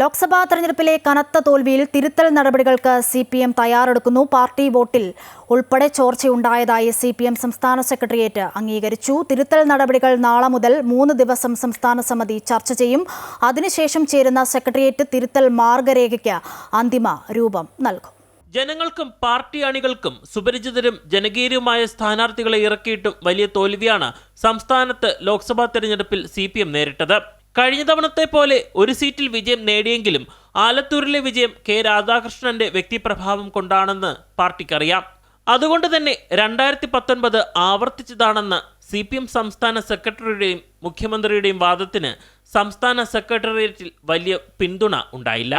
ലോക്സഭാ തെരഞ്ഞെടുപ്പിലെ കനത്ത തോൽവിയിൽ തിരുത്തൽ നടപടികൾക്ക് സി പി എം തയ്യാറെടുക്കുന്നു. പാർട്ടി വോട്ടിൽ ഉൾപ്പെടെ ചോർച്ചയുണ്ടായതായി സി പി എം സംസ്ഥാന സെക്രട്ടേറിയറ്റ് അംഗീകരിച്ചു. തിരുത്തൽ നടപടികൾ നാളെ മുതൽ മൂന്ന് ദിവസം സംസ്ഥാന സമിതി ചർച്ച ചെയ്യും. അതിനുശേഷം ചേരുന്ന സെക്രട്ടേറിയറ്റ് തിരുത്തൽ മാർഗരേഖയ്ക്ക് അന്തിമ രൂപം നൽകും. ജനങ്ങൾക്കും പാർട്ടി അണികൾക്കും സുപരിചിതരും ജനകീയരുമായ സ്ഥാനാർത്ഥികളെ ഇറക്കിയിട്ടും വലിയ തോൽവിയാണ് സംസ്ഥാനത്ത് ലോക്സഭാ തെരഞ്ഞെടുപ്പിൽ സി നേരിട്ടത്. കഴിഞ്ഞ തവണത്തെ പോലെ ഒരു സീറ്റിൽ വിജയം നേടിയെങ്കിലും ആലത്തൂരിലെ വിജയം കെ രാധാകൃഷ്ണന്റെ വ്യക്തിപ്രഭാവം കൊണ്ടാണെന്ന് പാർട്ടിക്കറിയാം. അതുകൊണ്ട് തന്നെ രണ്ടായിരത്തി പത്തൊൻപത് ആവർത്തിച്ചതാണെന്ന സി പി എം സംസ്ഥാന സെക്രട്ടറിയുടെയും മുഖ്യമന്ത്രിയുടെയും വാദത്തിന് സംസ്ഥാന സെക്രട്ടേറിയറ്റിൽ വലിയ പിന്തുണ ഉണ്ടായില്ല.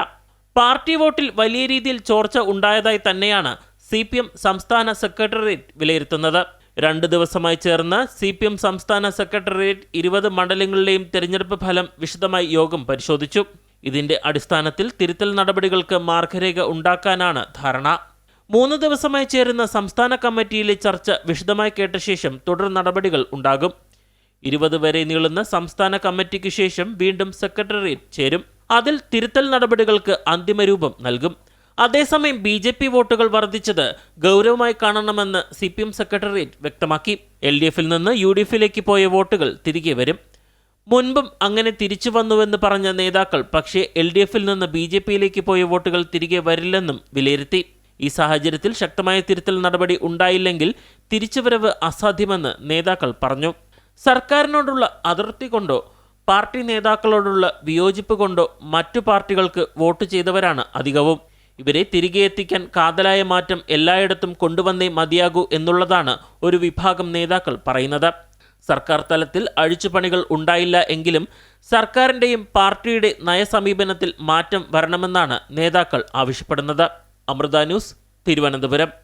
പാർട്ടി വോട്ടിൽ വലിയ രീതിയിൽ ചോർച്ച ഉണ്ടായതായി തന്നെയാണ് സി സംസ്ഥാന സെക്രട്ടേറിയറ്റ് വിലയിരുത്തുന്നത്. രണ്ട് ദിവസമായി ചേർന്ന സി പി എം സംസ്ഥാന സെക്രട്ടേറിയറ്റ് ഇരുപത് മണ്ഡലങ്ങളിലെയും തെരഞ്ഞെടുപ്പ് ഫലം വിശദമായി യോഗം പരിശോധിച്ചു. ഇതിന്റെ അടിസ്ഥാനത്തിൽ തിരുത്തൽ നടപടികൾക്ക് മാർഗരേഖ ഉണ്ടാക്കാനാണ് ധാരണ. മൂന്ന് ദിവസമായി ചേരുന്ന സംസ്ഥാന കമ്മിറ്റിയിലെ ചർച്ച വിശദമായി കേട്ട ശേഷം തുടർ നടപടികൾ ഉണ്ടാകും. ഇരുപത് വരെ നീളുന്ന സംസ്ഥാന കമ്മിറ്റിക്ക് ശേഷം വീണ്ടും സെക്രട്ടേറിയറ്റ് ചേരും. അതിൽ തിരുത്തൽ നടപടികൾക്ക് അന്തിമരൂപം നൽകും. അതേസമയം ബി ജെ പി വോട്ടുകൾ വർദ്ധിച്ചത് ഗൗരവമായി കാണണമെന്ന് സി പി എം സെക്രട്ടേറിയറ്റ് വ്യക്തമാക്കി. എൽ ഡി എഫിൽ നിന്ന് യു ഡി എഫിലേക്ക് പോയ വോട്ടുകൾ തിരികെ വരും. മുൻപും അങ്ങനെ തിരിച്ചു വന്നുവെന്ന് പറഞ്ഞ നേതാക്കൾ പക്ഷേ എൽ ഡി എഫിൽ നിന്ന് ബി ജെ പിയിലേക്ക് പോയ വോട്ടുകൾ തിരികെ വരില്ലെന്നും വിലയിരുത്തി. ഈ സാഹചര്യത്തിൽ ശക്തമായ തിരുത്തൽ നടപടി ഉണ്ടായില്ലെങ്കിൽ തിരിച്ചുവരവ് അസാധ്യമെന്ന് നേതാക്കൾ പറഞ്ഞു. സർക്കാരിനോടുള്ള അതിർത്തി കൊണ്ടോ പാർട്ടി നേതാക്കളോടുള്ള വിയോജിപ്പ് കൊണ്ടോ മറ്റു പാർട്ടികൾക്ക് വോട്ട് ചെയ്തവരാണ് അധികവും. ഇവരെ തിരികെ എത്തിക്കാൻ കാതലായ മാറ്റം എല്ലായിടത്തും കൊണ്ടുവന്നേ മതിയാകൂ എന്നുള്ളതാണ് ഒരു വിഭാഗം നേതാക്കൾ പറയുന്നത്. സർക്കാർ തലത്തിൽ അഴിച്ചുപണികൾ ഉണ്ടായില്ല എങ്കിലും സർക്കാരിന്റെയും പാർട്ടിയുടെ നയസമീപനത്തിൽ മാറ്റം വരണമെന്നാണ് നേതാക്കൾ ആവശ്യപ്പെടുന്നത്. അമൃത ന്യൂസ് തിരുവനന്തപുരം.